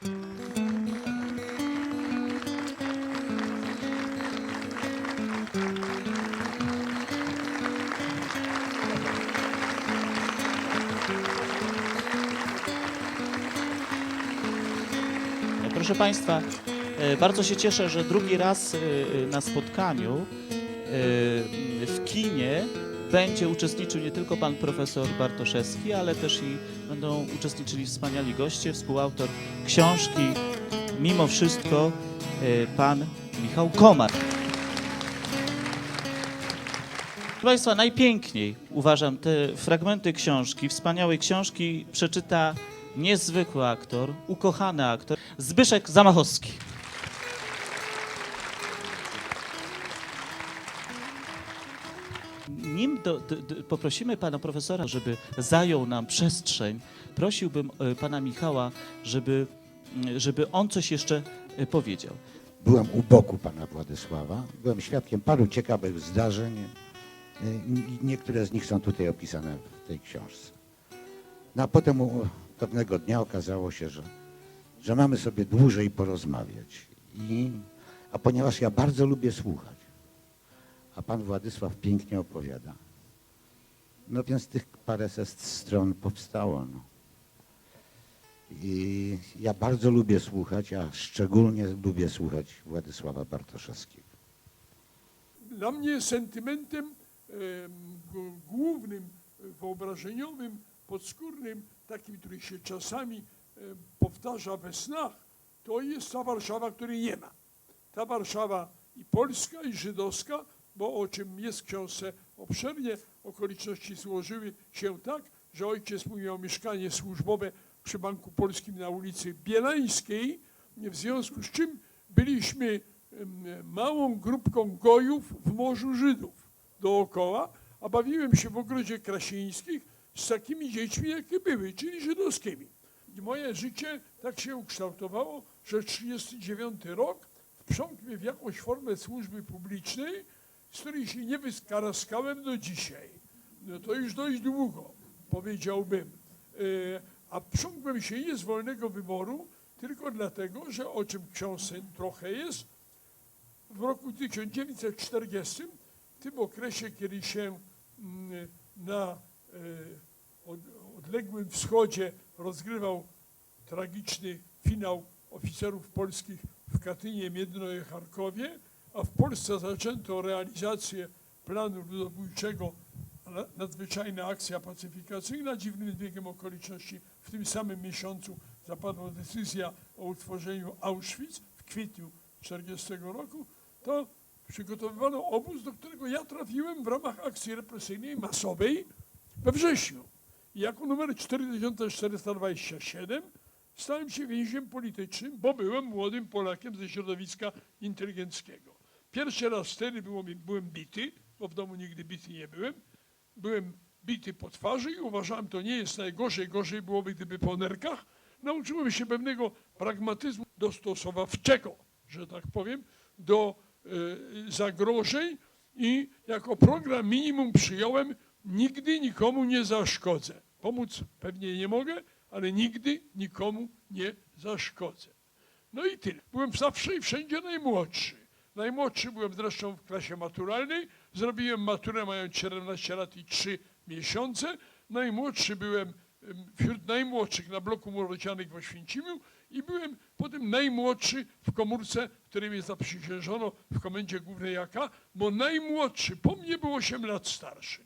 Proszę Państwa, e, bardzo się cieszę, że drugi raz e, e, na spotkaniu w kinie będzie uczestniczył nie tylko pan profesor Bartoszewski, ale też i będą uczestniczyli wspaniali goście, współautor książki Mimo wszystko e, pan Michał Komar. Proszę Państwa, najpiękniej uważam te fragmenty książki, wspaniałej książki przeczyta niezwykły aktor, ukochany aktor, Zbyszek Zamachowski. Do, do, poprosimy pana profesora, żeby zajął nam przestrzeń, prosiłbym e, pana Michała, żeby, m, żeby on coś jeszcze e, powiedział. Byłem u boku pana Władysława, byłem świadkiem paru ciekawych zdarzeń. i Niektóre z nich są tutaj opisane w tej książce. No a potem pewnego dnia okazało się, że, że mamy sobie dłużej porozmawiać. I, a ponieważ ja bardzo lubię słuchać, a pan Władysław pięknie opowiada, no więc tych paręset stron powstało. No. I ja bardzo lubię słuchać, a szczególnie lubię słuchać Władysława Bartoszewskiego. Dla mnie sentymentem em, g- głównym, e, wyobrażeniowym, podskórnym, takim, który się czasami em, powtarza we snach, to jest ta Warszawa, której nie ma. Ta Warszawa i polska, i żydowska, bo o czym jest w książce obszernie, okoliczności złożyły się tak, że ojciec mój miał mieszkanie służbowe przy Banku Polskim na ulicy Bielańskiej, w związku z czym byliśmy małą grupką gojów w Morzu Żydów dookoła, a bawiłem się w ogrodzie Krasińskich z takimi dziećmi, jakie były, czyli żydowskimi. I moje życie tak się ukształtowało, że 39 rok wprzągł mnie w jakąś formę służby publicznej, z której się nie wyskaraskałem do dzisiaj. No to już dość długo, powiedziałbym. E, A wprzągłem się nie z wolnego wyboru, tylko dlatego, że o czym w książce trochę jest, w roku 1940, w tym okresie, kiedy się mm, na e, od, odległym wschodzie rozgrywał tragiczny finał oficerów polskich w Katynie, Miedno i Charkowie, a w Polsce zaczęto realizację planu ludobójczego na- nadzwyczajna akcja pacyfikacyjna. Dziwnym zbiegiem okoliczności w tym samym miesiącu zapadła decyzja o utworzeniu Auschwitz w kwietniu 1940 roku, to przygotowywano obóz, do którego ja trafiłem w ramach akcji represyjnej masowej we wrześniu. I jako numer 4427 stałem się więźniem politycznym, bo byłem młodym Polakiem ze środowiska inteligenckiego. Pierwszy raz wtedy było, byłem bity, bo w domu nigdy bity nie byłem. Byłem bity po twarzy i uważałem, to nie jest najgorzej. Gorzej byłoby, gdyby po nerkach. Nauczyłem się pewnego pragmatyzmu dostosowawczego, że tak powiem, do e, zagrożeń i jako program minimum przyjąłem nigdy nikomu nie zaszkodzę. Pomóc pewnie nie mogę, ale nigdy nikomu nie zaszkodzę. No i tyle. Byłem zawsze i wszędzie najmłodszy. Najmłodszy byłem zresztą w klasie maturalnej. Zrobiłem maturę mając 17 lat i 3 miesiące. Najmłodszy byłem em, wśród najmłodszych na bloku murocianych w Oświęcimiu i byłem potem najmłodszy w komórce, w której mnie zaprzysiężono w komendzie głównej AK, bo najmłodszy po mnie był 8 lat starszy.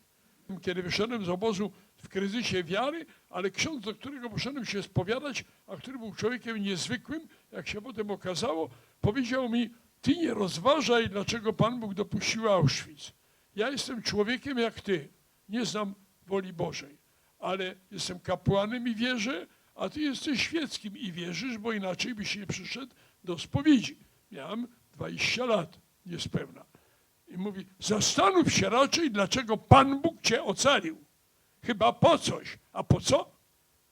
Kiedy wyszedłem z obozu w kryzysie wiary, ale ksiądz, do którego poszedłem się spowiadać, a który był człowiekiem niezwykłym, jak się potem okazało, powiedział mi, ty nie rozważaj, dlaczego Pan Bóg dopuścił Auschwitz. Ja jestem człowiekiem jak ty, nie znam woli Bożej, ale jestem kapłanem i wierzę, a ty jesteś świeckim i wierzysz, bo inaczej byś nie przyszedł do spowiedzi. Miałem 20 lat niespełna. I mówi, zastanów się raczej, dlaczego Pan Bóg cię ocalił. Chyba po coś. A po co?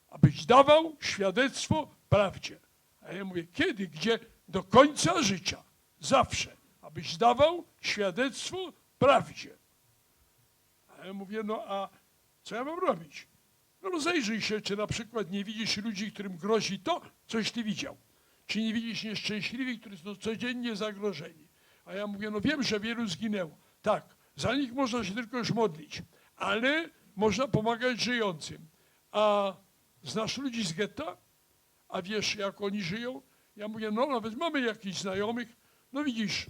Abyś dawał świadectwo prawdzie. A ja mówię, kiedy, gdzie? Do końca życia. Zawsze. Abyś dawał świadectwo prawdzie. A ja mówię, no a co ja mam robić? No rozejrzyj się, czy na przykład nie widzisz ludzi, którym grozi to, coś ty widział. czy nie widzisz nieszczęśliwych, którzy są codziennie zagrożeni? A ja mówię, no wiem, że wielu zginęło. Tak, za nich można się tylko już modlić, ale można pomagać żyjącym. A znasz ludzi z getta? A wiesz, jak oni żyją? Ja mówię, no nawet mamy jakichś znajomych. No widzisz,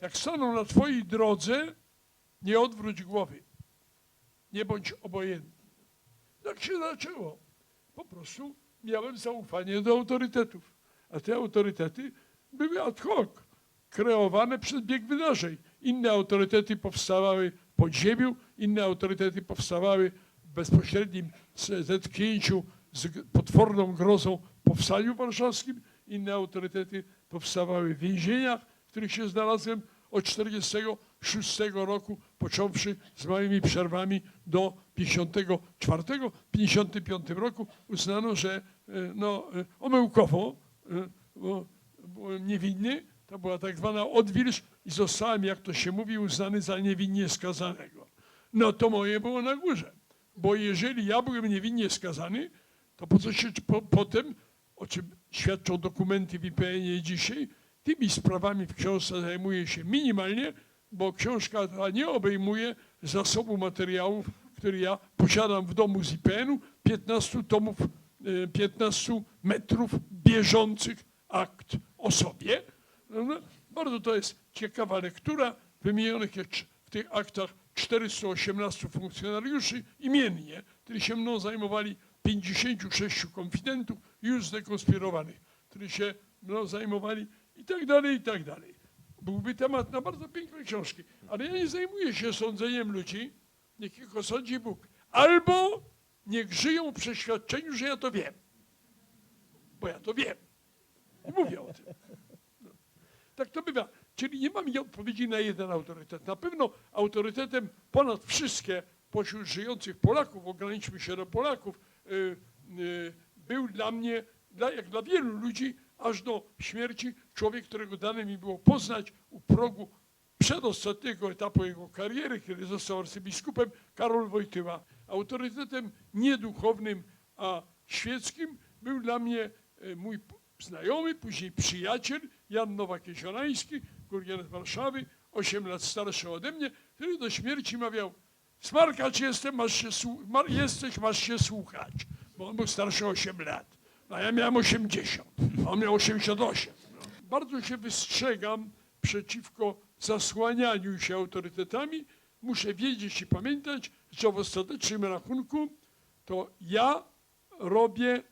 jak staną na twojej drodze, nie odwróć głowy. Nie bądź obojętny. Tak się zaczęło. Po prostu miałem zaufanie do autorytetów. A te autorytety były ad hoc, kreowane przez bieg wydarzeń. Inne autorytety powstawały w podziemiu, inne autorytety powstawały w bezpośrednim zetknięciu z potworną grozą powstaniu warszawskim, inne autorytety powstawały w więzieniach, których się znalazłem od 1946 roku, począwszy z małymi przerwami do 54, 55 roku uznano, że e, no, e, omyłkowo e, bo byłem niewinny, to była tak zwana odwilż i zostałem, jak to się mówi, uznany za niewinnie skazanego. No to moje było na górze, bo jeżeli ja byłem niewinnie skazany, to po co się po, potem, o czym świadczą dokumenty w IPN-ie dzisiaj, tymi sprawami w książce zajmuję się minimalnie, bo książka ta nie obejmuje zasobu materiałów, który ja posiadam w domu z IPN-u, 15 tomów, e, 15 metrów bieżących akt o sobie. No, no, Bardzo to jest ciekawa lektura. Wymienionych jest w tych aktach 418 funkcjonariuszy imiennie, którzy się mną zajmowali, 56 konfidentów już zdekonspirowanych, którzy się mną zajmowali i tak dalej, i tak dalej. Byłby temat na bardzo piękne książki, ale ja nie zajmuję się sądzeniem ludzi, niech ich osądzi Bóg. Albo niech żyją w przeświadczeniu, że ja to wiem, bo ja to wiem. I mówię o tym. No. Tak to bywa. Czyli nie mam odpowiedzi na jeden autorytet. Na pewno autorytetem ponad wszystkie pośród żyjących Polaków, ograniczmy się do Polaków, y, y, był dla mnie, dla, jak dla wielu ludzi, aż do śmierci, człowiek, którego dane mi było poznać u progu przedostatniego etapu jego kariery, kiedy został arcybiskupem, Karol Wojtyła. Autorytetem nie duchownym, a świeckim był dla mnie e, mój znajomy, później przyjaciel, Jan Nowak-Jeziorański, kurierz Warszawy, 8 lat starszy ode mnie, który do śmierci mawiał, smarkacz jestem, masz się, jesteś, masz się słuchać, bo on był starszy o 8 lat, a ja miałem 80, a on miał 88. No. Bardzo się wystrzegam przeciwko zasłanianiu się autorytetami. Muszę wiedzieć i pamiętać, że w ostatecznym rachunku to ja robię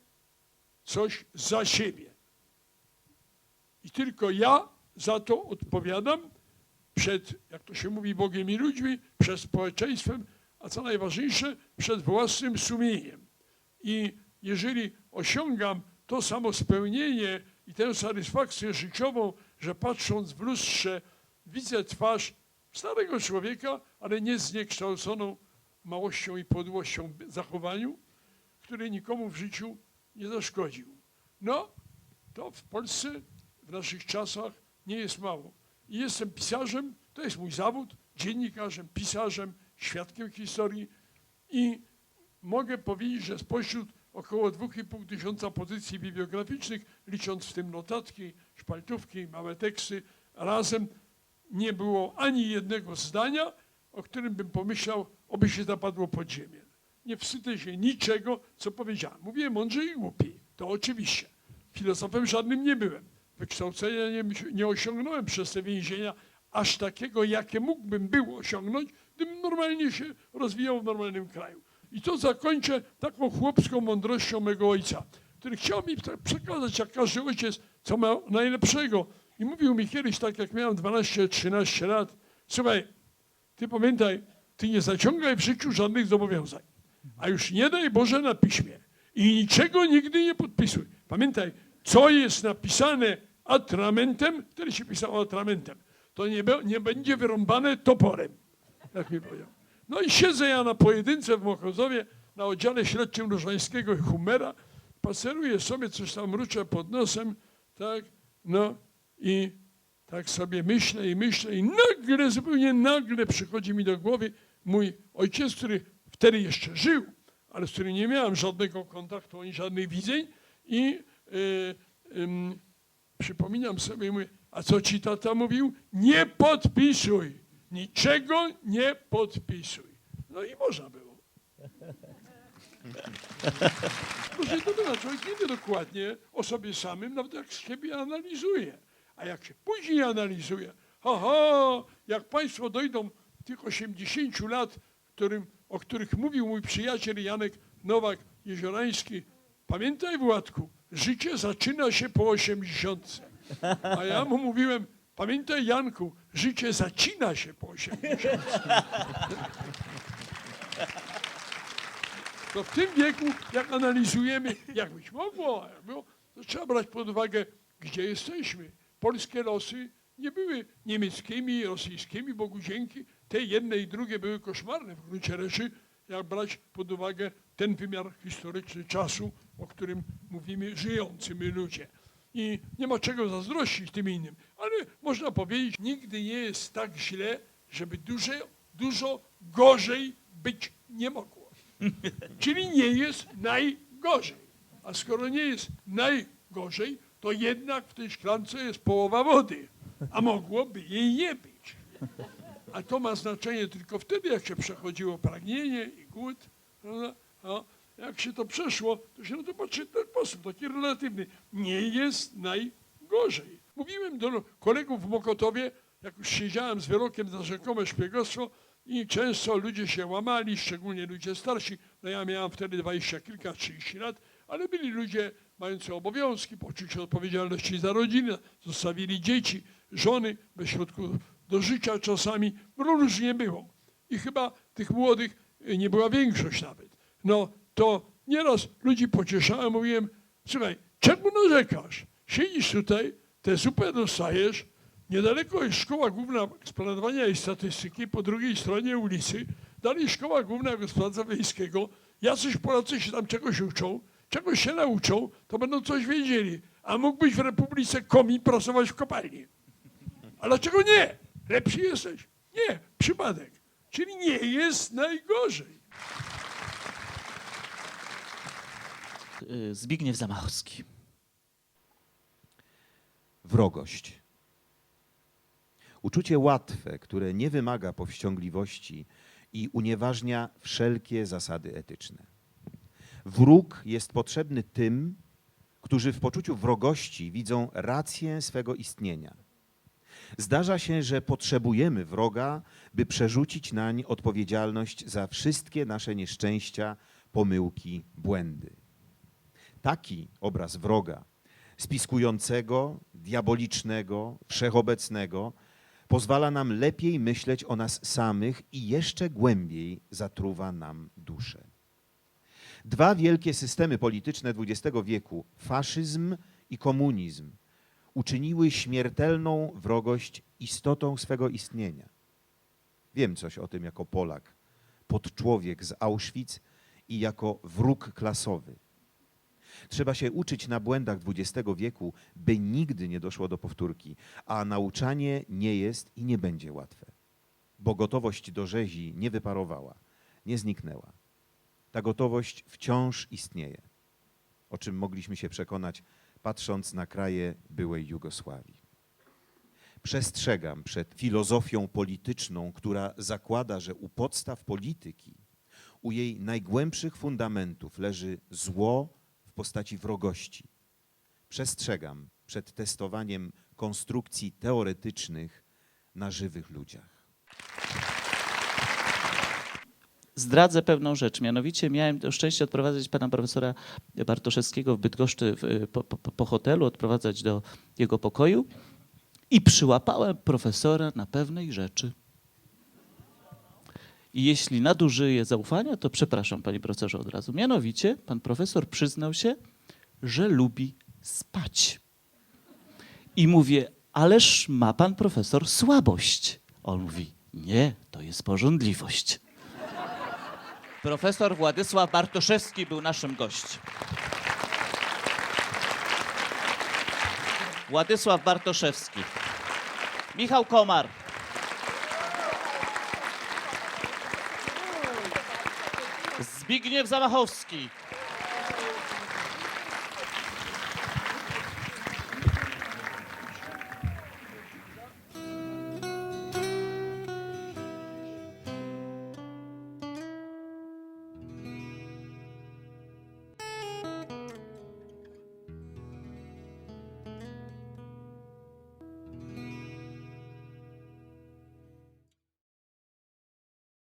coś za siebie. I tylko ja za to odpowiadam przed, jak to się mówi, Bogiem i ludźmi, przed społeczeństwem, a co najważniejsze, przed własnym sumieniem. I jeżeli osiągam to samo spełnienie i tę satysfakcję życiową, że patrząc w lustrze widzę twarz starego człowieka, ale nie zniekształconą małością i podłością zachowaniu, który nikomu w życiu nie zaszkodził. No, to w Polsce w naszych czasach nie jest mało. I jestem pisarzem, to jest mój zawód, dziennikarzem, pisarzem, świadkiem historii i mogę powiedzieć, że spośród około 2,5 tysiąca pozycji bibliograficznych, licząc w tym notatki, szpaltówki, małe teksty, razem nie było ani jednego zdania, o którym bym pomyślał, oby się zapadło pod ziemię. Nie wstydzę się niczego, co powiedziałem. Mówiłem mądrze i głupi, to oczywiście. Filozofem żadnym nie byłem. Wykształcenia nie, nie osiągnąłem przez te więzienia aż takiego, jakie mógłbym był osiągnąć, gdybym normalnie się rozwijał w normalnym kraju. I to zakończę taką chłopską mądrością mego ojca, który chciał mi tak przekazać, jak każdy ojciec, co ma najlepszego. I mówił mi kiedyś, tak jak miałem 12-13 lat, słuchaj, ty pamiętaj, ty nie zaciągaj w życiu żadnych zobowiązań, a już nie daj Boże na piśmie i niczego nigdy nie podpisuj. Pamiętaj, co jest napisane atramentem, wtedy się pisało atramentem, to nie, nie będzie wyrąbane toporem, jak mi powiedział. No i siedzę ja na pojedynce w Mokozowie, na oddziale śledczym Różańskiego i Humera, paseruję sobie, coś tam mruczę pod nosem, tak, no i tak sobie myślę i myślę i nagle, zupełnie nagle przychodzi mi do głowy mój ojciec, który wtedy jeszcze żył, ale z którym nie miałem żadnego kontaktu ani żadnych widzeń i y, przypominam sobie, mówię, a co ci tata mówił? Nie podpisuj. Niczego nie podpisuj. No i można było. Proszę, to bywa, człowiek nie wie dokładnie o sobie samym, nawet jak siebie analizuje. A jak się później analizuje, aha, jak państwo dojdą tych 80 lat, którym, o których mówił mój przyjaciel Janek Nowak-Jeziorański, pamiętaj Władku, życie zaczyna się po 80. A ja mu mówiłem, pamiętaj Janku, życie zacina się po 80. To w tym wieku, jak analizujemy, jak być mogło, było, to trzeba brać pod uwagę, gdzie jesteśmy. Polskie losy nie były niemieckimi, rosyjskimi, Bogu dzięki. Te jedne i drugie były koszmarne w gruncie rzeczy, jak brać pod uwagę ten wymiar historyczny czasu, o którym mówimy, żyjący my ludzie. I nie ma czego zazdrościć tym innym, ale można powiedzieć, nigdy nie jest tak źle, żeby duże, dużo gorzej być nie mogło. Czyli nie jest najgorzej. A skoro nie jest najgorzej, to jednak w tej szklance jest połowa wody, a mogłoby jej nie być. A to ma znaczenie tylko wtedy, jak się przechodziło pragnienie i głód. prawda? A jak się to przeszło, to się na to patrzy w ten sposób, taki relatywny. Nie jest najgorzej. Mówiłem do kolegów w Mokotowie, jak już siedziałem z wyrokiem za rzekome szpiegostwo i często ludzie się łamali, szczególnie ludzie starsi. No ja miałem wtedy dwadzieścia kilka, trzydzieści lat, ale byli ludzie mający obowiązki, poczucie odpowiedzialności za rodzinę, zostawili dzieci, żony bez środków do życia czasami. Różnie było. I chyba tych młodych y, nie była większość nawet. No to nieraz ludzi pocieszałem, mówiłem, słuchaj, czemu narzekasz? Siedzisz tutaj, tę zupę dostajesz, niedaleko jest szkoła główna planowania i statystyki, po drugiej stronie ulicy, dalej szkoła główna gospodarstwa wiejskiego, jacyś Polacy się tam czegoś uczą, czegoś się nauczą, to będą coś wiedzieli. A mógłbyś w Republice Komi pracować w kopalni. A dlaczego nie? Lepszy jesteś. Nie, przypadek. Czyli nie jest najgorzej. Y, Zbigniew Zamachowski. Wrogość. Uczucie łatwe, które nie wymaga powściągliwości i unieważnia wszelkie zasady etyczne. Wróg jest potrzebny tym, którzy w poczuciu wrogości widzą rację swego istnienia. Zdarza się, że potrzebujemy wroga, by przerzucić nań odpowiedzialność za wszystkie nasze nieszczęścia, pomyłki, błędy. Taki obraz wroga, spiskującego, diabolicznego, wszechobecnego, pozwala nam lepiej myśleć o nas samych i jeszcze głębiej zatruwa nam duszę. Dwa wielkie systemy polityczne XX wieku, faszyzm i komunizm, uczyniły śmiertelną wrogość istotą swego istnienia. Wiem coś o tym jako Polak, podczłowiek z Auschwitz i jako wróg klasowy. Trzeba się uczyć na błędach XX wieku, by nigdy nie doszło do powtórki, a nauczanie nie jest i nie będzie łatwe. Bo gotowość do rzezi nie wyparowała, nie zniknęła. Ta gotowość wciąż istnieje, o czym mogliśmy się przekonać, patrząc na kraje byłej Jugosławii. Przestrzegam przed filozofią polityczną, która zakłada, że u podstaw polityki, u jej najgłębszych fundamentów leży zło w postaci wrogości. Przestrzegam przed testowaniem konstrukcji teoretycznych na żywych ludziach. Zdradzę pewną rzecz. Mianowicie miałem to szczęście odprowadzać pana profesora Bartoszewskiego w Bydgoszczy w, po, po, po hotelu, odprowadzać do jego pokoju i przyłapałem profesora na pewnej rzeczy. I jeśli nadużyję zaufania, to przepraszam, panie profesorze, od razu. Mianowicie pan profesor przyznał się, że lubi spać. I mówię, ależ ma pan profesor słabość. On mówi, nie, to jest porządliwość. Profesor Władysław Bartoszewski był naszym gościem. Władysław Bartoszewski. Michał Komar. Zbigniew Zamachowski.